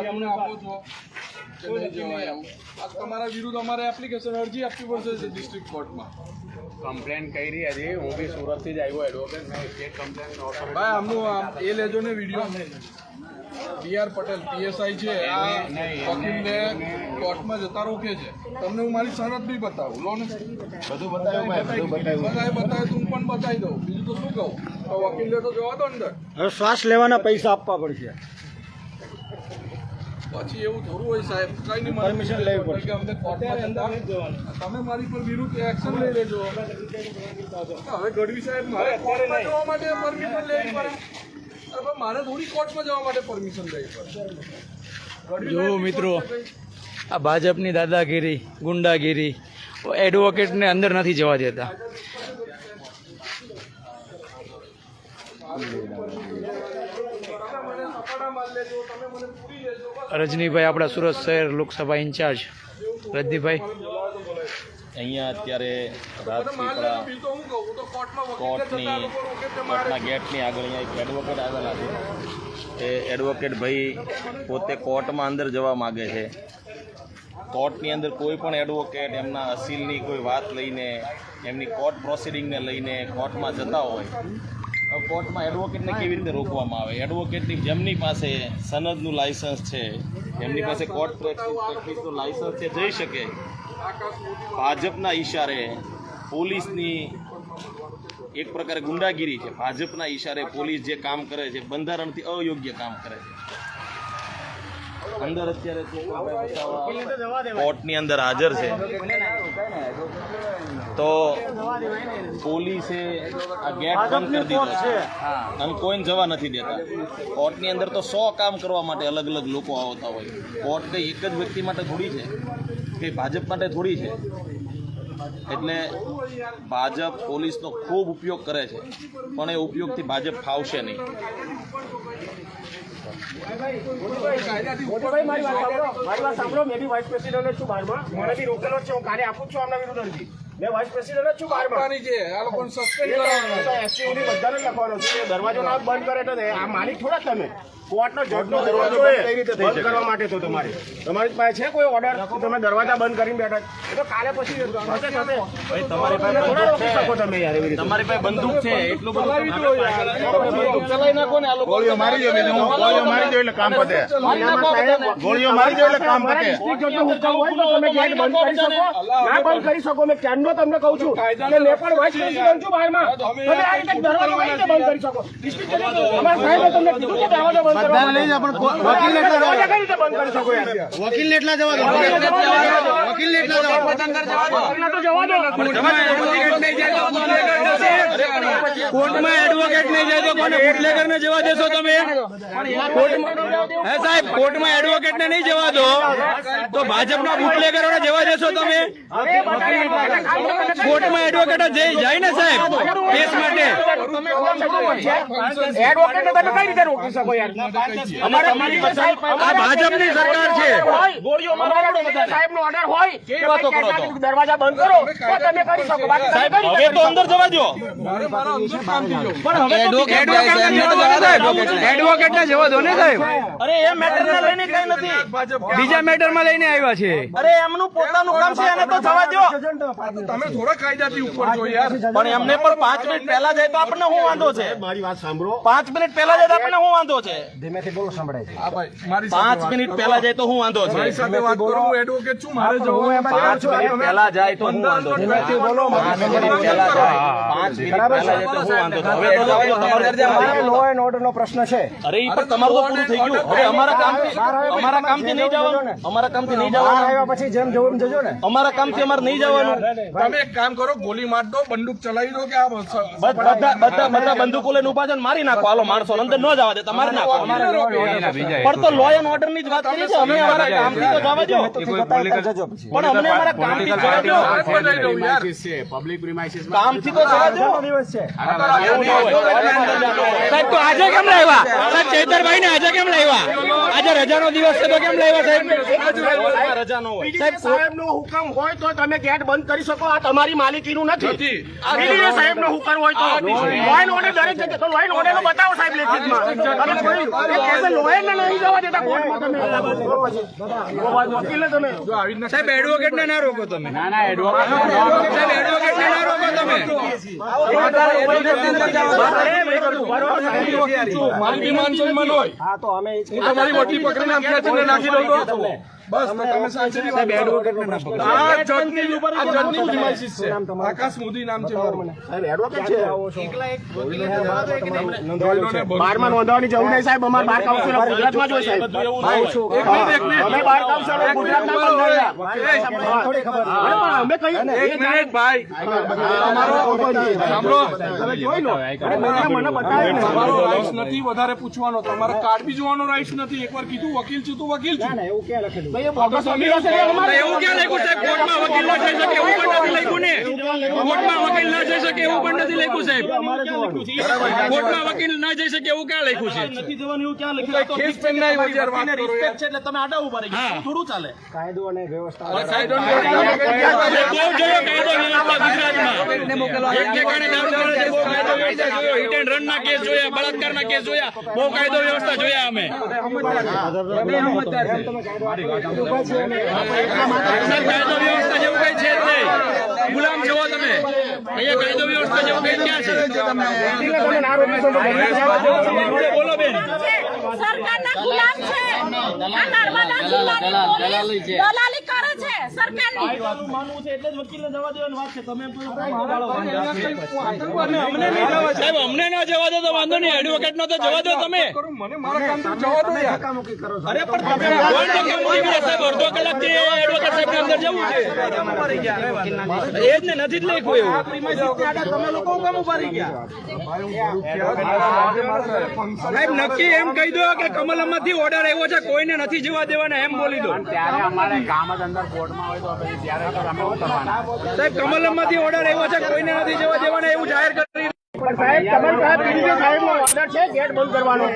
અમને આપો છો. કે જવાય આવું. આ તમારા વિરુદ્ધ અમારે એપ્લિકેશન અરજી આપવી પડશે ડિસ્ટ્રિક્ટ કોર્ટમાં કમ્પ્લેન કરી હતી હું બી સુરતથી જ આવ્યો એડવોકેટ મેં સ્ટેટ કમ્પ્લેન ભાઈ આમનું એ લેજો ને video B R Patel PSI છે. આ વકીલને કોર્ટમાં જતા રોકે છે. તમને હું મારી શરત બી બતાવું. લો ને. બધું બતાવ્યું ભાઈ બધું બતાવ્યું તું પણ બતાવી દઉં. બીજું તો શું કહું? તો વકીલને તો જવા દો અંદર. હવે શ્વાસ લેવાના પૈસા આપવા પડશે. પછી એવું થોડું હોય સાહેબ કઈ નહીં પરમિશન લેવી પડશે. અમને કોર્ટમાં તમે મારી પર વિરુદ્ધ એક્શન લઈ લેજો. હવે ગઢવી સાહેબ મારે કોર્ટમાં જવા માટે પરમિશન લેવી પડે. મારે થોડી કોર્ટમાં જવા માટે પરમિશન લેવી પડે. જો મિત્રો. આ ભાજપની દાદાગીરી ગુંડાગીરી એડવોકેટને અંદર નથી જવા દેતા તમે મને સપાટા માર લેજો તમે મને પૂરી લેજો બસ રજનીભાઈ આપણા સુરત શહેર લોકસભા ઇન્ચાર્જ. રજનીભાઈ. અહીંયા અત્યારે રાજપીપળા કોર્ટની, કોર્ટના ગેટની આગળ અહીંયા એક એડવોકેટ આવેલા છે. એ એડવોકેટ ભાઈ પોતે કોર્ટમાં અંદર જવા માગે છે. કોર્ટની અંદર કોઈ પણ એડવોકેટ એમના અસીલની કોઈ વાત લઈને, એમની કોર્ટ પ્રોસિડિંગને લઈને કોર્ટમાં જતા હોય કોર્ટમાં એડવોકેટને કેવી રીતે રોકવામાં આવે? એડવોકેટની જેમની પાસે સનદનું લાયસન્સ છે, એમની પાસે કોર્ટ પ્રેક્ટિસનું લાયસન્સ છે, જઈ શકે. ભાજપના ઈશારે પોલીસની એક પ્રકારે ગુંડાગીરી છે. ભાજપના ઈશારે પોલીસ જે કામ કરે છે, બંધારણથી અયોગ્ય કામ કરે છે. અંદર અત્યારે કોર્ટની અંદર હાજર છે. તો પોલીસે આ ગેટ બંધ કરી દીધો છે. અને કોઈને જવા નથી દેતા. કોર્ટની અંદર તો સો કામ કરવા માટે અલગ અલગ લોકો આવતા હોય. કોર્ટ કંઈ એક જ વ્યક્તિ માટે થોડી છે? કંઈ ભાજપ માટે થોડી છે? એટલે ભાજપ પોલીસનો ખૂબ ઉપયોગ કરે છે પણ એ ઉપયોગથી ભાજપ ફાવશે નહીં. મારી વાત સાંભળો. મેં બી વાઇસ પ્રેસિડેન્ટ છું બારમાં. મને બી રોકેલો છે. હું કાલે આપું છું આમના વિરુદ્ધ અરજી. મેં વાઇસ પ્રેસિડેન્ટ છું બારમાં. છે. આ લોકોને સસ્પેન્ડ કરવાના એસટી બધાને લખવાનો છે. દરવાજો ના બંધ કરે તો આ માલિક થોડા તમે. કોર્ટનો જજનો દરવાજો બંધ કરવા માટે તો તમારે. તમારી પાસે છે કોઈ ઓર્ડર તમે દરવાજા બંધ કરીને બેઠા. એ તો કાલે પછી થશે થશે ભાઈ તમારી પાસે રોકી શકો તમે યાર એવી રીતે. તમારી પાસે બંદૂક છે એટલું બધું ચલાવી દો યાર તમે બંદૂક ચલાવી નાખો ને આ લોકો ગોળીઓ મારી દો ગોળીઓ મારી દો એટલે કામ પતે. ગોળીઓ મારી દો એટલે કામ પતે. જજનો હુકમ હોય તો તમે ગેટ બંધ કરી શકો. ના બંધ કરી શકો મેં ક્યાંનો તમને કહું છું કે મેં પણ વાઇસ પ્રેસિડેન્ટ છું બહારમાં તમે આ રીતે દરવાજો બંધ કરી શકો? જજ અમારા સાહેબે તમને કીધું કે દરવાજો બંધ શકો યાર એટલા જવા દો વકીલને એટલા જવા દો વકીલને તો જવા દો કોર્ટમાં એડવોકેટ નહીં જાય તો કોને બુટલેગર ને જવા દેશો તમે હે સાહેબ કોર્ટમાં એડવોકેટ ને નહીં જવા દો તો ભાજપના બુટલેગરો ને જવા દેશો તમે કોર્ટમાં એડવોકેટ જઈ જાય ને સાહેબ કેસ માટે એડવોકેટ તમે કઈ રીતે રોકી શકો યાર અમારે અમારી સાહેબ આ ભાજપની સરકાર છે. ગોળીઓ મારવાનો સાહેબનો ઓર્ડર હોય કે દરવાજા બંધ કરો તો તમે કરી શકો. હવે તો અંદર જવા દો મારે મારા અંદર કામથી જવું એડવોકેટ ને. જવા દો ને સાહેબ. અરે એ મેટર ને લઈને કઈ નથી. બીજા મેટરમાં લઈને આવ્યા છે. અરે એમનું પોતાનું કામ છે એને તો જવા દો તમે થોડા કાયદાથી ઉપર છો યાર. પણ એમને પણ પાંચ મિનિટ પહેલા જાય તો આપણને શું વાંધો છે. મારી વાત સાંભળો. પાંચ મિનિટ પહેલા જાય તો આપણને શું વાંધો છે. ધીમેથી બોલો સંભળાય છે. મારી પાંચ મિનિટ પહેલા જાય તો શું વાંધો છે. મારી સાથે વાત કરો હું એડવોકેટ છું મારે જવું પાંચ મિનિટ પહેલા જાય તો શું વાંધો ધીમેથી બોલો પાંચ મિનિટ પહેલા જાય. પાંચ મિનિટ પહેલા જાય તો શું વાંધો હવે તો તમારે લો એન્ડ ઓર્ડર નો પ્રશ્ન છે. અરે પણ તમારું તો પૂરું થઈ ગયું. હવે અમારા કામથી અમારા કામથી નહીં જવાનું. અમારા કામથી નહીં જવાનું. આવ્યા પછી જેમ જવું જજો ને. અમારા કામથી અમારે નહીં જવાનું. તમે એક કામ કરો ગોલી માર દો બંદૂક ચલાવી દો કે આ બસ- બધા બધા બધા બંદૂકો લઈને ઊભા છે મારી નાખો. હાલો માણસો અંદર ન જવા દે તમારે નાખો. પણ તો લો એન્ડ ઓર્ડરની જ વાત કરી છે. અમને અમારા કામથી તો જવા દો. પણ અમને અમારા કામથી જવા દો. હાથ બનાવી કામથી તો જવા દો. દિવસ છે. એવું ના હોય. સાહેબ તો આજે કેમ લાવ્યા? સાહેબ ચૈતરભાઈ ને આજે કેમ લાવ્યા? આજે રજાનો દિવસ છે તો કેમ લાવ્યા સાહેબ? રજા સાહેબ સાહેબ નો હુકમ હોય તો તમે ગેટ બંધ કરી શકો. આ તમારી માલિકીનું નથી. બીજી સાહેબ નો હુકમ હોય તો. લાઈન ઓર્ડર દરેક જગ્યાએ લાઈન ઓર્ડર બતાવો સાહેબ લેખિતમાં. સાહેબ એડવોકેટ ને ના રોકો તમે. ના ના એડવોકેટ સાહેબ એડવોકેટ ને ના રોકો તમે. મારી માન સન્માન હોય. હા તો અમે તમારી મોટી પકડીને નાખી દઉં તો. બસ તો તમે સાચી વાત કરો. આ જજની આ જજની પ્રિમાઇસીસ છે. આકાશ મોદી નામ છે મારું. સાહેબ એડવોકેટ છે. એકલા એક. બારમાં નોંધાવાની જરૂર નહીં સાહેબ. અમારે બાર કાઉન્સિલ ગુજરાતમાં જ હોય સાહેબ. એક મિનિટ, એક મિનિટ. અમે બાર કાઉન્સિલ ગુજરાતમાં પણ નોંધ્યા. અમે કહી એક મિનિટ ભાઈ. સાંભળો. તમે જોઈ લો. અરે મને મને બતાવે ને તમારો રાઈટ્સ નથી વધારે પૂછવાનો. તમારે કાર્ડ બી જોવાનો રાઈટ્સ નથી. એકવાર કીધું વકીલ છું તું વકીલ છું. ના ના એવું ક્યાં અમારે એવું ક્યાં લખ્યું સાહેબ? કોર્ટમાં વકીલ ના જઈ શકે એવું પણ નથી લખ્યું ને? કોર્ટમાં વકીલ ના જઈ શકે એવું પણ નથી લખ્યું સાહેબ. કોર્ટમાં વકીલ ના જઈ શકે એવું ક્યાં લખ્યું છે? કેસ પેન ના આવ્યો જ્યારે વાત કરો યાર. કાયદો અને વ્યવસ્થા. અરે કાયદો ને જોયો કાયદો વ્યવસ્થા ગુજરાતમાં. એક ઠેકાણે દારૂ મળે છે, બહુ કાયદો વ્યવસ્થા જોયો. હિટ એન્ડ રન ના કેસ જોયા બળાત્કારના કેસ જોયા. બહુ કાયદો વ્યવસ્થા જોયા અમે. કાયદો વ્યવસ્થા જેવું કઈ છે. ગુલામ છો તમે અહીંયા કાયદો વ્યવસ્થા જેવું કઈ છે બોલો પોલીસ દલાલી કરે છે સરકારની સાહેબ અમને ના જવા દો તો વાંધો નહીં. એડવોકેટ નો તો જવા દો તમે. મને મારા કામ તો જવા દો યાર. કોણ તો કેમ ઊભી રહે સાહેબ? અડધો એડવોકેટ સાહેબ અંદર જવું છે. એ જ ને નથી જ લખ્યું એવું. સાહેબ નક્કી એમ કહી દો કે કમલમમાંથી ઓર્ડર આવ્યો છે. કોઈને નથી જવા દેવાના એમ બોલી દો. ત્યારે અમારે કામ જ અંદર કોર્ટમાં સાહેબ કમલમમાંથી ઓર્ડર આવ્યો છે કોઈને નથી જવા દેવાના એવું જાહેર પણ સાહેબ તમારી પાસે પીડીકે સાહેબનો ઓર્ડર છે ગેટ બંધ કરવાનો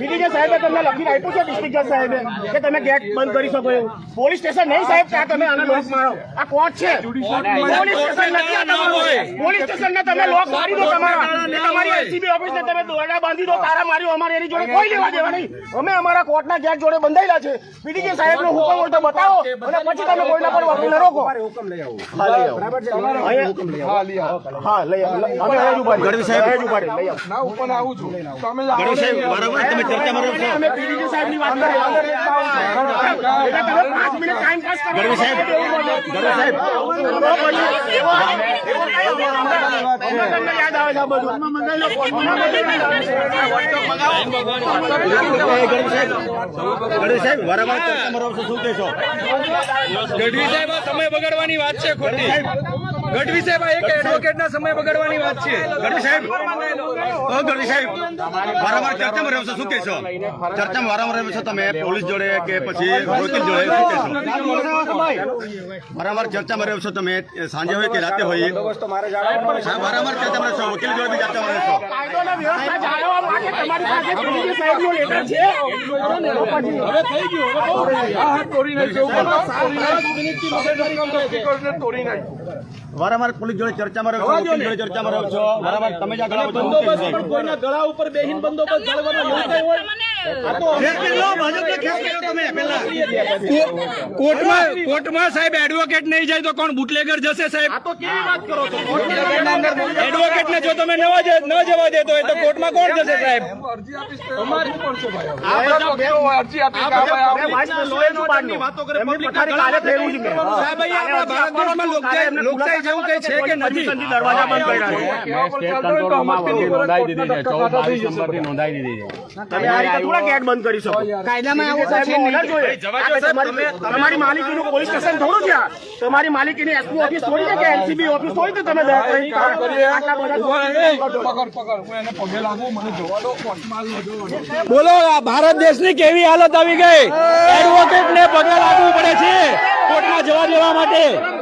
પીડીકે સાહેબે તમને લખીને આપ્યું છે ડિસ્ટ્રિક્ટ જજ સાહેબે કે તમે ગેટ બંધ કરી શકો એવું. પોલીસ સ્ટેશન નહીં સાહેબ ત્યાં તમે આને લોક મારો આ કોર્ટ છે? પોલીસ સ્ટેશન નથી આ તમારું. પોલીસ સ્ટેશન ને તમે લોક મારી દો તમારા. તમારી એલસીબી ઓફિસ ને તમે દોરડા બાંધી દો તારા માર્યો અમારે એની જોડે કોઈ લેવા દેવા નહીં. અમે અમારા કોર્ટના ગેટ જોડે બંધાયેલા છે. પીડીકે સાહેબ નો હુકમ હોય તો બતાવો અને પછી તમે કોઈના પર વકીલને રોકો હુકમ લઈ આવો. હા લઈ આવો. હા લઈ આવો. અમે સાહેબ. ના ઉપર આવું છું. તમે આવો ને. અમે પીડીજી સાહેબની વાત કરીએ. એટલે તમે પાંચ મિનિટ ટાઈમ પાસ કરો. ગરવી સાહેબ. સાહેબ તમને યાદ આવે છે. આ બધું ગઢવી સાહેબ સમય બગાડવાની વાત છે ખોટી. ગઢવી સાહેબ આ એક એડવોકેટ ના સમય બગાડવાની વાત છે. ગઢવી સાહેબ. ગઢવી સાહેબ. વારંવાર ચર્ચામાં રહ્યો છો શું કહેશો ચર્ચામાં વારંવાર રહેશો છો તમે પોલીસ જોડે કે પછી વકીલ જોડે શું કહેશો વારંવાર ચર્ચામાં રહ્યો છો તમે સાંજે હોય કે રાતે હોય? વારંવાર ચર્ચામાં રહેશો વકીલ જોડે બી ચર્ચામાં રહેશો તોડી નાખ્યું. વારંવાર પોલીસ જોડે ચર્ચામાં રહ્યો છો જોડે ચર્ચામાં રહ્યો છો. વારંવાર તમે જ આગળ છો કોઈના ગળા ઉપર બેહીન બંદોબસ્ત જાળવવાનો એવું કઈ હોય. કોર્ટમાં કોર્ટમાં સાહેબ એડવોકેટ નહીં જાય તો કોણ બુટલેગર જશે સાહેબ? એડવોકેટ ને જો તમે ન જવા દેતો હોય તો કોર્ટમાં કોણ જશે સાહેબ? લોકશાહી જેવું કઈ છે કે નથી? દરવાજા બંધ કર્યા? નોંધાઈ દીધી છે ચૌદ બાવીસ જશે નંબરથી નોંધાઈ દીધી છે. થોડા ગેટ બંધ કરી શકો? કાયદામાં આવો કે તમારી માલિકીનું પોલીસ સ્ટેશન થોડું છે. તમારી માલિકીની એસપી ઓફિસ થોડી છે કે એનસીબી ઓફિસ થોડી છે તમે બોલો ભારત ભારત દેશની કેવી હાલત આવી ગઈ? એડવોકેટ ને પગે લાગવું પડે છે. કોર્ટમાં જવા દેવા માટે.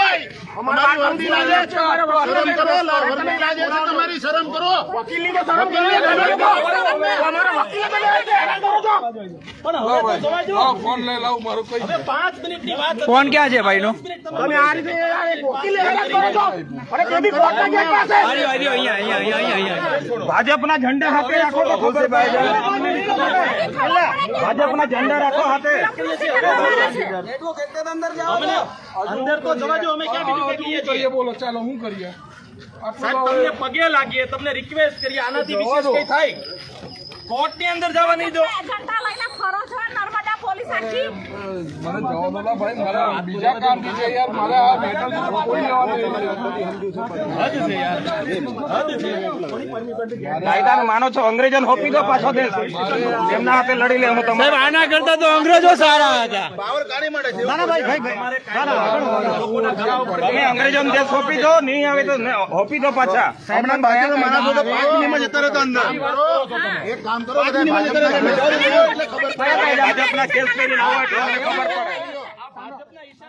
તમારી અમારી વર્દી લાગે છે અમારે શરમ કરો તમારી શરમ કરો. વકીલે ફોન લઈ લાવ મારું કઈ દે. ફોન ક્યાં છે ભાઈનો? તમે આ રીતે ભાજપના ઝંડા હાથે રાખો તો ખબર. ભાજપના ઝંડા રાખો હાથે. અંદર તો જવા અમે ક્યાં બીજું કહીએ છીએ? કરીએ બોલો ચાલો હું કરીએ? સાહેબ તમને પગે લાગીએ તમને રિક્વેસ્ટ કરીએ આનાથી વિશેષ કઈ થાય? કોર્ટની અંદર જવા નહીં દો. પોલીસ આખી? મને જવા દો ભાઈ મારા બીજા કામ છે યાર મારે આ મેટર કોઈ કાયદાને માનો છો અંગ્રેજોને હોપી દો પાછો દેશ. એમના હાથે લડી લે હું તમે આના કરતા તો અંગ્રેજો સારા હતા. તમે અંગ્રેજોને દેશ હોપી દો નહીં આવે તો હોપી દો પાછા. હમણાં બાકીનો માણસ તો પાંચ મિનિટમાં જતા રહેતા અંદર. એક કામ કરો બધા ભાજપના કેસ કરીને આવવા ખબર પડે.